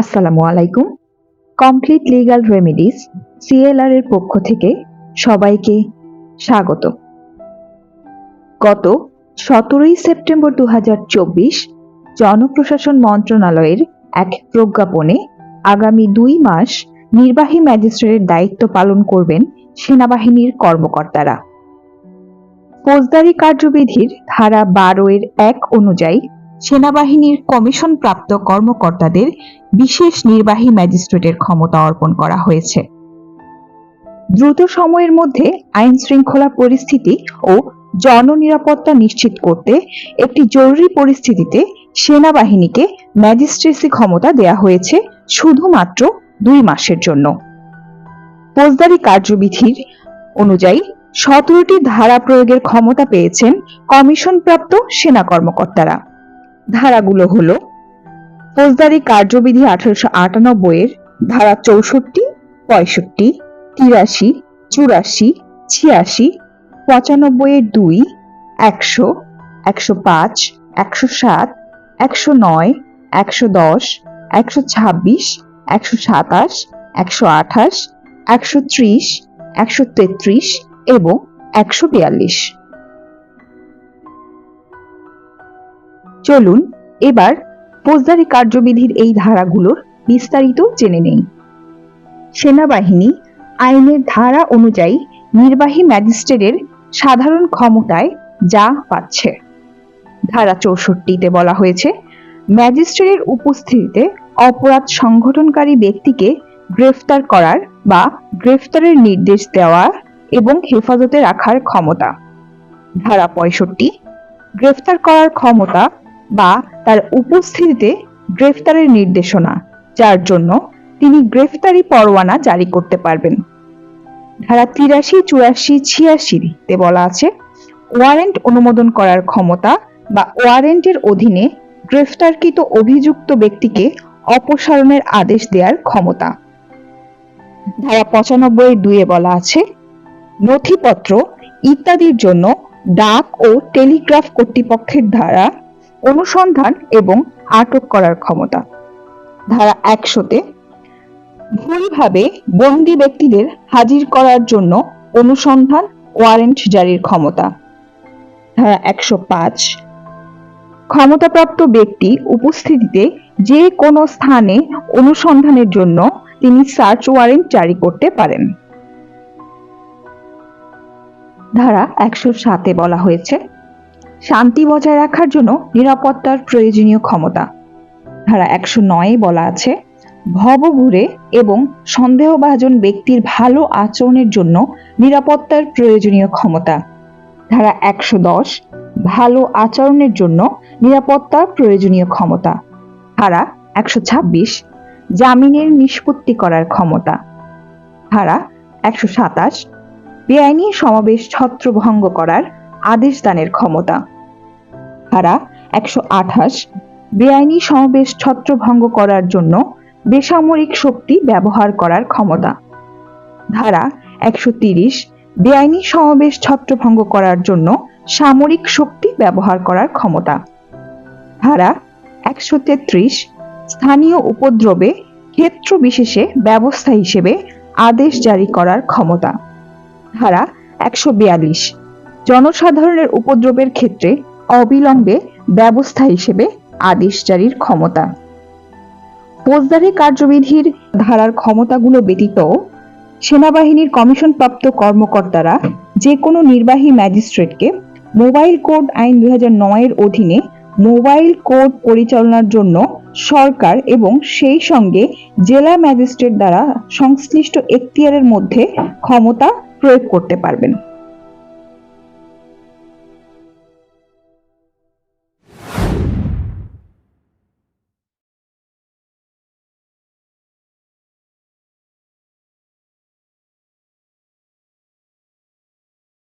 আসসালামু আলাইকুম। Complete legal remedies CLR এর পক্ষ থেকে সবাইকে স্বাগত। গত সতেরোই সেপ্টেম্বর দু জনপ্রশাসন মন্ত্রণালয়ের এক প্রজ্ঞাপনে আগামী দুই মাস নির্বাহী ম্যাজিস্ট্রেটের দায়িত্ব পালন করবেন সেনাবাহিনীর কর্মকর্তারা। ফৌজদারি কার্যবিধির ধারা বারো এর এক অনুযায়ী সেনাবাহিনীর কমিশন প্রাপ্ত কর্মকর্তাদের বিশেষ নির্বাহী ম্যাজিস্ট্রেটের ক্ষমতা অর্পণ করা হয়েছে। দ্রুত সময়ের মধ্যে আইন শৃঙ্খলা পরিস্থিতি ও জননিরাপত্তা নিশ্চিত করতে একটি জরুরি পরিস্থিতিতে সেনাবাহিনীকে ম্যাজিস্ট্রেসি ক্ষমতা দেয়া হয়েছে শুধুমাত্র দুই মাসের জন্য। ফৌজদারি কার্যবিধির অনুযায়ী সতেরোটি ধারা প্রয়োগের ক্ষমতা পেয়েছেন কমিশনপ্রাপ্ত সেনা কর্মকর্তারা। ধারাগুলো হলো ফৌজদারি কার্যবিধি আঠারোশো আটানব্বই এর ধারা চৌষট্টি, পঁয়ষট্টি, তিরাশি, চুরাশি, ছিয়াশি পঁচানব্বই এর দুই, একশো একশো পাঁচ, একশো সাত, একশো নয়, একশো দশ, একশো ছাব্বিশ, একশো সাতাশ, একশো আঠাশ, একশো ত্রিশ, একশো তেত্রিশ এবং একশো বিয়াল্লিশ। চলুন, এবার ফৌজদারি কার্যবিধির এই ধারাগুলোর বিস্তারিত জেনে নেই। সেনাবাহিনী আইনের ধারা অনুযায়ী নির্বাহী ম্যাজিস্ট্রেটের সাধারণ ক্ষমতায় যা পাচ্ছে। ধারা চৌষট্টিতে বলা হয়েছে, ম্যাজিস্ট্রেটের উপস্থিতিতে অপরাধ সংগঠনকারী ব্যক্তিকে গ্রেফতার করার বা গ্রেফতারের নির্দেশ দেওয়া এবং হেফাজতে রাখার ক্ষমতা। ধারা পঁয়ষট্টি, গ্রেফতার করার ক্ষমতা বা তার উপস্থিতিতে গ্রেফতারের নির্দেশনা, যার জন্য তিনি গ্রেফতারি পরোয়ানা জারি করতে পারবেন। ধারা তিরাশি, চুরাশি ছিয়াশিতে বলা আছে, ওয়ারেন্ট অনুমোদন করার ক্ষমতা বা ওয়ারেন্টের অধীনে গ্রেফতারকৃত অভিযুক্ত ব্যক্তিকে অপসারণের আদেশ দেওয়ার ক্ষমতা। ধারা পঁচানব্বই দুয়ে বলা আছে, নথিপত্র ইত্যাদির জন্য ডাক ও টেলিগ্রাফ কর্তৃপক্ষের দ্বারা অনুসন্ধান এবং আটক করার ক্ষমতা। ধারা একশোতে, ভুলভাবে বন্দি ব্যক্তিদের হাজির করার জন্য অনুসন্ধান ওয়ারেন্ট জারির ক্ষমতা। ধারা একশো পাঁচ, ক্ষমতাপ্রাপ্ত ব্যক্তি উপস্থিতিতে যে কোনো স্থানে অনুসন্ধানের জন্য তিনি সার্চ ওয়ারেন্ট জারি করতে পারেন। ধারা একশো সাতে বলা হয়েছে শান্তি বজায় রাখার জন্য নিরাপত্তার প্রয়োজনীয় ক্ষমতা। ধারা একশো নয়ে বলা আছে, ভবঘুরে এবং সন্দেহভাজন ব্যক্তির ভালো আচরণের জন্য নিরাপত্তার প্রয়োজনীয় ক্ষমতা। ধারা একশো দশ, ভালো আচরণের জন্য নিরাপত্তার প্রয়োজনীয় ক্ষমতা। ধারা একশো ছাব্বিশ, জামিনের নিষ্পত্তি করার ক্ষমতা। ধারা একশো সাতাশ, বেআইনি সমাবেশ ছত্রভঙ্গ করার আদেশ দানের ক্ষমতা। ধারা একশো আঠাশ, বেআইনি সমাবেশ ছত্রভঙ্গ করার জন্য বেসামরিক শক্তি ব্যবহার করার ক্ষমতা। ধারা একশো তিরিশ, বেআইনি সমাবেশ ছত্রভঙ্গ করার জন্য সামরিক শক্তি ব্যবহার করার ক্ষমতা। ধারা একশো তেত্রিশ, স্থানীয় উপদ্রবে ক্ষেত্র বিশেষে ব্যবস্থা হিসেবে আদেশ জারি করার ক্ষমতা। ধারা একশো বিয়াল্লিশ জনসাধারণের উপদ্রবের ক্ষেত্রে অবিলম্বে ব্যবস্থা হিসেবে আদেশ জারির ক্ষমতা। ফৌজদারি কার্যবিধির ধারার ক্ষমতাগুলো ব্যতীত সেনাবাহিনীর কমিশনপ্রাপ্ত কর্মকর্তারা যে কোনো নির্বাহী ম্যাজিস্ট্রেটকে মোবাইল কোড আইন দুই এর অধীনে মোবাইল কোড পরিচালনার জন্য সরকার এবং সেই সঙ্গে জেলা ম্যাজিস্ট্রেট দ্বারা সংশ্লিষ্ট এখতিয়ারের মধ্যে ক্ষমতা প্রয়োগ করতে পারবেন।